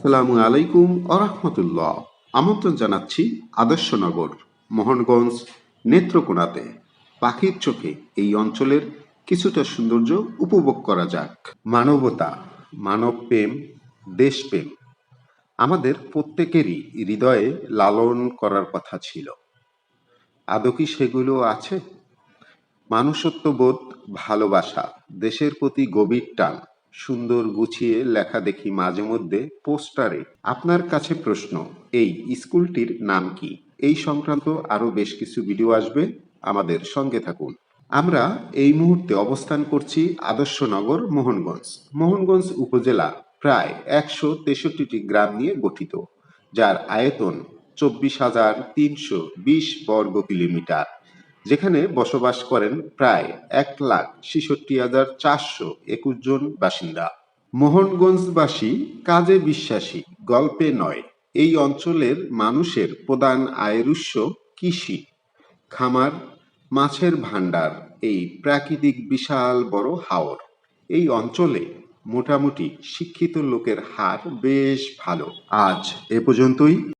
আসসালামু আলাইকুম আরহামতুল্লাহ আমন্ত্রণ জানাচ্ছি আদর্শনগর মোহনগঞ্জ, নেত্রকোনাতে। পাখির চোখে এই অঞ্চলের কিছুটা সৌন্দর্য উপভোগ করা যাক। মানবতা, মানব প্রেম দেশপ্রেম আমাদের প্রত্যেকেরই হৃদয়ে লালন করার কথা ছিল। আদৌ কি সেগুলো আছে? মানুষত্ববোধ, ভালোবাসা, দেশের প্রতি গভীর টান। সুন্দর গুছিয়ে লেখা দেখি মাঝে মধ্যে পোস্টারে। আপনার কাছে প্রশ্ন, এই স্কুলটির নাম কি? এই সংক্রান্ত আরও বেশ কিছু ভিডিও আসবে, আমাদের সঙ্গে থাকুন। আমরা এই মুহূর্তে অবস্থান করছি আদর্শনগর, মোহনগঞ্জ। মোহনগঞ্জ উপজেলা প্রায় একশো তেষট্টিটি গ্রাম নিয়ে গঠিত, যার আয়তন চব্বিশ হাজার তিনশো বিশ বর্গ কিলোমিটার। যেখানে বসবাস করেন প্রায় এক লাখ ছেষট্টি হাজার চারশো একুশ জন বাসিন্দা। মোহনগঞ্জবাসী কাজে বিশ্বাসী, গল্পে নয়। এই অঞ্চলের মানুষের প্রধান আয়ের উৎস কৃষি। খামার, মাছের ভান্ডার এই প্রাকৃতিক বিশাল বড় হাওর। এই অঞ্চলে মোটামুটি শিক্ষিত লোকের হার বেশ ভালো। আজ এ পর্যন্তই।